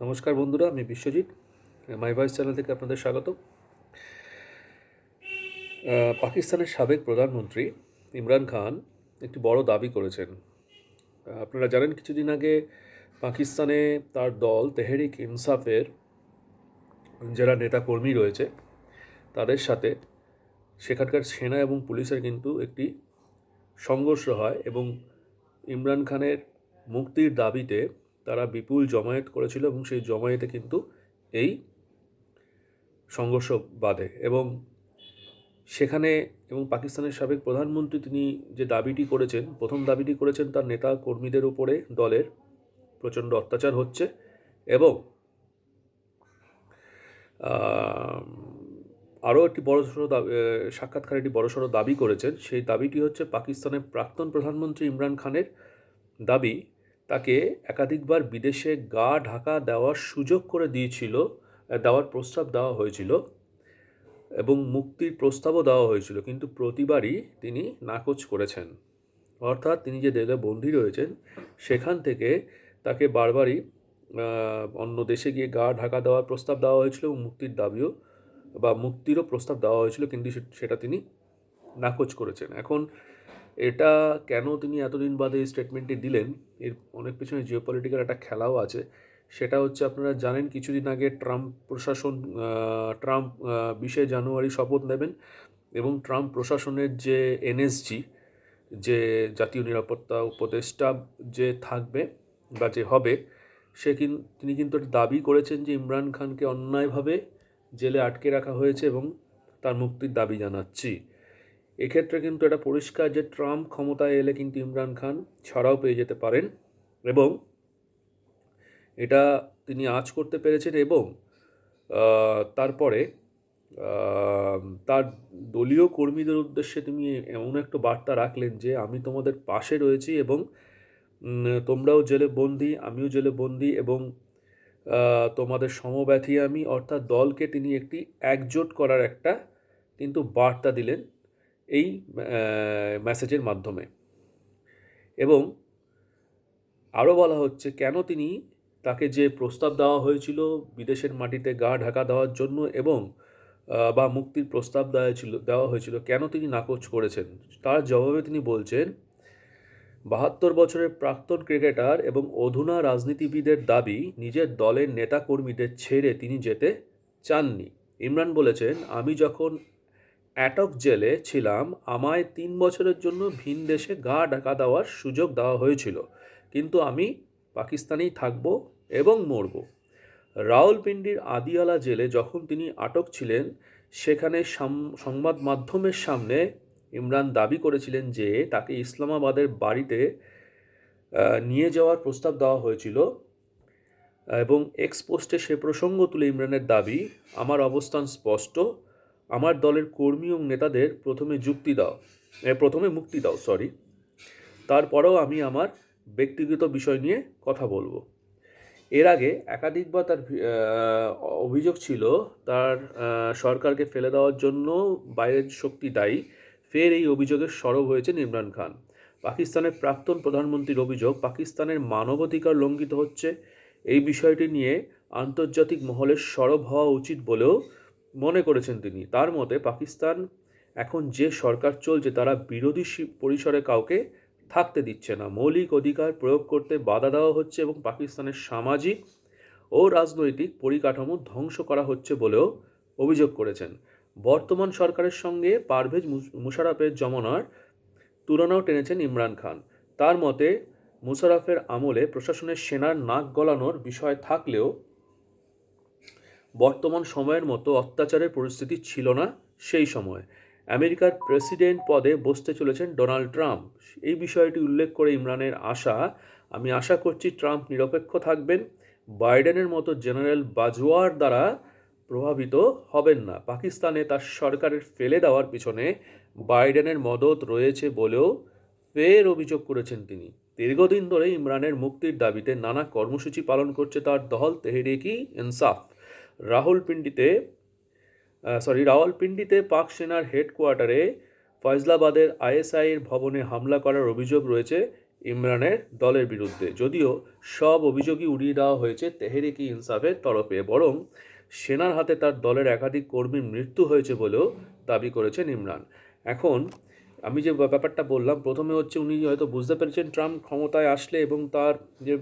নমস্কার বন্ধুরা, আমি বিশ্বজিৎ, মাই ভয়েস চ্যানেল থেকে আপনাদের স্বাগত। পাকিস্তানের সাবেক প্রধানমন্ত্রী ইমরান খান একটি বড় দাবি করেছেন। আপনারা জানেন কিছুদিন আগে পাকিস্তানে তার দল তেহরিক ইনসাফের যারা নেতাকর্মী রয়েছে, তাদের সাথে সেখানকার সেনা এবং পুলিশের কিন্তু একটি সংঘর্ষ হয় এবং ইমরান খানের মুক্তির দাবিতে তারা বিপুল জমায়েত করেছিল এবং সেই জমায়েতে কিন্তু এই সংঘর্ষ বাধে এবং সেখানে এবং পাকিস্তানের সাবেক প্রধানমন্ত্রী তিনি যে দাবিটি করেছেন, প্রথম দাবিটি করেছেন তার নেতা কর্মীদের উপরে দলের প্রচণ্ড অত্যাচার হচ্ছে এবং আরও একটি বড়সড় দাবি সাক্ষাৎকারে একটি বড়সড় দাবি করেছেন। সেই দাবিটি হচ্ছে পাকিস্তানের প্রাক্তন প্রধানমন্ত্রী ইমরান খানের দাবি তাকে একাধিকবার বিদেশে গা ঢাকা দেওয়ার সুযোগ করে দিয়েছিল দেওয়ার প্রস্তাব দেওয়া হয়েছিল এবং মুক্তির প্রস্তাবও দেওয়া হয়েছিল, কিন্তু প্রতিবারই তিনি নাকচ করেছেন। অর্থাৎ তিনি যে জেলে বন্দী রয়েছেন, সেখান থেকে তাকে বারবারই অন্য দেশে গিয়ে গা ঢাকা দেওয়ার প্রস্তাব দেওয়া হয়েছিল এবং মুক্তির দাবিও বা মুক্তিরও প্রস্তাব দেওয়া হয়েছিল, কিন্তু সেটা তিনি নাকচ করেছেন। এখন এটা কেন তিনি এতদিন বাদে এই স্টেটমেন্টটি দিলেন? এর অনেক পিছনে জিও পলিটিক্যাল একটা খেলাও আছে। সেটা হচ্ছে আপনারা জানেন কিছুদিন আগে ট্রাম্প প্রশাসন ট্রাম্প বিশে জানুয়ারি শপথ নেবেন এবং ট্রাম্প প্রশাসনের যে এনএসজি যে জাতীয় নিরাপত্তা উপদেষ্টা যে থাকবে বা যে হবে, সে কিন, তিনি কিন্তু দাবি করেছেন যে ইমরান খানকে অন্যায়ভাবে জেলে আটকে রাখা হয়েছে এবং তার মুক্তির দাবি জানাচ্ছি। এক্ষেত্রে কিন্তু এটা পরিষ্কার যে ট্রাম্প ক্ষমতায় এলে কিন্তু ইমরান খান ছাড়াও পেয়ে যেতে পারেন এবং এটা তিনি আজ করতে পেরেছেন এবং তারপরে তার দলীয় কর্মীদের উদ্দেশ্যে তুমি এমন একটা বার্তা রাখলেন যে, আমি তোমাদের পাশে রয়েছি এবং তোমরাও জেলে বন্দি, আমিও জেলে বন্দি এবং তোমাদের সমব্যথী আমি। অর্থাৎ দলকে তিনি একটি একজোট করার একটা কিন্তু বার্তা দিলেন। এই মেসেজের মাধ্যমে। এবং আরও বলা হচ্ছে, কেন তিনি তাকে যে প্রস্তাব দেওয়া হয়েছিল বিদেশের মাটিতে গা ঢাকা দেওয়ার জন্য এবং বা মুক্তির প্রস্তাব দেওয়া ছিল, দেওয়া হয়েছিল, কেন তিনি নাকচ করেছেন? তার জবাবে তিনি বলছেন, বাহাত্তর বছরের প্রাক্তন ক্রিকেটার এবং অধুনা রাজনীতিবিদের দাবি, নিজের দলের নেতাকর্মীদের ছেড়ে তিনি যেতে চাননি। ইমরান বলেছেন, আমি যখন অ্যাটক জেলে ছিলাম, আমায় তিন বছরের জন্য ভিন দেশে গা ঢাকা দেওয়ার সুযোগ দেওয়া হয়েছিল। কিন্তু আমি পাকিস্তানেই থাকব এবং মরব। রাওয়ালপিন্ডির আদিয়ালা জেলে যখন তিনি আটক ছিলেন, সেখানে সংবাদ মাধ্যমের সামনে ইমরান দাবি করেছিলেন যে তাকে ইসলামাবাদের বাড়িতে নিয়ে যাওয়ার প্রস্তাব দেওয়া হয়েছিল এবং এক্সপোস্টে সে প্রসঙ্গ তুলে ইমরানের দাবি, আমার অবস্থান স্পষ্ট আমার দলের কর্মী এবং নেতাদের প্রথমে যুক্তি দাও প্রথমে মুক্তি দাও সরি তারপরেও আমি আমার ব্যক্তিগত বিষয় নিয়ে কথা বলব। এর আগে একাধিকবার তার অভিযোগ ছিল তার সরকারকে ফেলে দেওয়ার জন্য বাইরের শক্তি দায়ী। ফের এই অভিযোগের সরব হয়েছেন ইমরান খান। পাকিস্তানের প্রাক্তন প্রধানমন্ত্রীর অভিযোগ, পাকিস্তানের মানবাধিকার লঙ্ঘিত হচ্ছে। এই বিষয়টি নিয়ে আন্তর্জাতিক মহলে সরব হওয়া উচিত বলেও মনে করেছেন তিনি। তার মতে পাকিস্তান এখন যে সরকার চলছে তারা বিরোধী পরিসরে কাউকে থাকতে দিচ্ছে না। মৌলিক অধিকার প্রয়োগ করতে বাধা দেওয়া হচ্ছে এবং পাকিস্তানের সামাজিক ও রাজনৈতিক পরিকাঠামো ধ্বংস করা হচ্ছে বলেও অভিযোগ করেছেন। বর্তমান সরকারের সঙ্গে পারভেজ মুশ- মুশারফের জমানার তুলনাও টেনেছেন ইমরান খান। তার মতে মুশারফের আমলে প্রশাসনের সেনার নাক গলানোর বিষয় থাকলেও বর্তমান সময়ের মতো অত্যাচারের পরিস্থিতি ছিল না সেই সময়। আমেরিকার প্রেসিডেন্ট পদে বসতে চলেছেন ডোনাল্ড ট্রাম্প। এই বিষয়টি উল্লেখ করে ইমরানের আশা। আমি আশা করছি ট্রাম্প নিরপেক্ষ থাকবেন। বাইডেনের মতো জেনারেল বাজওয়ার দ্বারা প্রভাবিত হবেন না। পাকিস্তানে তার সরকারের ফেলে দেওয়ার পিছনে বাইডেনের মদত রয়েছে বলেও ফের অভিযোগ করেছেন তিনি। দীর্ঘদিন ধরে ইমরানের মুক্তির দাবিতে নানা কর্মসূচি পালন করছে তার দল তেহরিকি ইনসাফ। রাহুলপিন্ডিতে সরি রাওয়ালপিন্ডিতে পাক সেনার হেডকোয়ার্টারে ফয়জলাবাদের আইএসআইয়ের ভবনে হামলা করার অভিযোগ রয়েছে ইমরানের দলের বিরুদ্ধে। যদিও সব অভিযোগই উড়িয়ে দেওয়া হয়েছে তেহরিক ইনসাফের তরফে, বরং সেনার হাতে তার দলের একাধিক কর্মীর মৃত্যু হয়েছে বলেও দাবি করেছেন ইমরান। এখন আমি যে ব্যাপারটা বললাম, প্রথমে হচ্ছে উনি হয়তো বুঝতে পেরেছেন, ট্রাম্প ক্ষমতায় আসলে এবং তার যে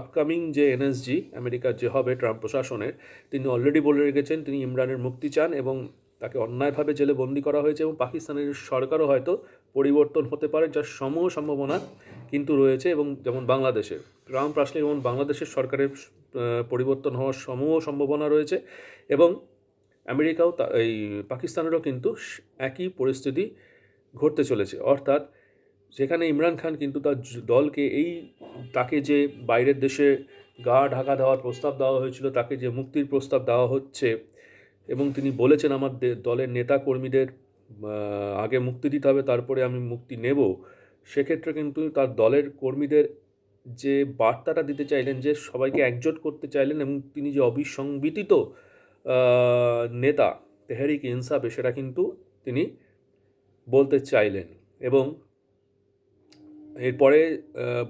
আপকামিং যে এনএসজি আমেরিকার যে হবে ট্রাম্প প্রশাসনের, তিনি অলরেডি বলে রেখেছেন, তিনি ইমরানের মুক্তি চান এবং তাকে অন্যায়ভাবে জেলে বন্দি করা হয়েছে এবং পাকিস্তানের সরকারও হয়তো পরিবর্তন হতে পারে যার সমূহ সম্ভাবনা কিন্তু রয়েছে এবং যেমন বাংলাদেশের ট্রাম্প আসলে যেমন বাংলাদেশের সরকারের পরিবর্তন হওয়ার সমূহ সম্ভাবনা রয়েছে এবং আমেরিকাও তা, এই পাকিস্তানেরও কিন্তু একই পরিস্থিতি ঘটতে চলেছে। অর্থাৎ যেখানে ইমরান খান কিন্তু তার দলকে এই, তাকে যে বাইরের দেশে গা ঢাকা দেওয়ার প্রস্তাব দেওয়া হয়েছিল, তাকে যে মুক্তির প্রস্তাব দেওয়া হচ্ছে এবং তিনি বলেছেন, আমার দলের নেতা কর্মীদের আগে মুক্তি দিতে হবে, তারপরে আমি মুক্তি নেব। সেক্ষেত্রে কিন্তু তার দলের কর্মীদের যে বার্তাটা দিতে চাইলেন, যে সবাইকে একজোট করতে চাইলেন এবং তিনি যে অবিসংবিতিত নেতা তেহারিক ইনসাফে, সেটা কিন্তু তিনি বলতে চাইলেন এবং এরপরে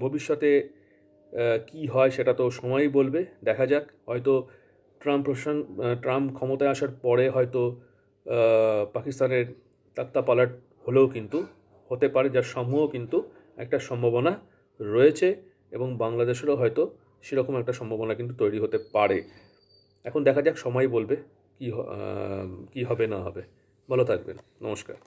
ভবিষ্যতে কি হয় সেটা তো সময়ই বলবে, দেখা যাক। হয়তো ট্রাম্প প্রশাসন ট্রাম্প ক্ষমতায় আসার পরে হয়তো পাকিস্তানের তাক্তা পালাট হলেও কিন্তু হতে পারে, যার সমূহ কিন্তু একটা সম্ভাবনা রয়েছে এবং বাংলাদেশেরও হয়তো সেরকম একটা সম্ভাবনা কিন্তু তৈরি হতে পারে। এখন দেখা যাক সময় বলবে কী কী হবে না হবে। ভালো থাকবেন। নমস্কার।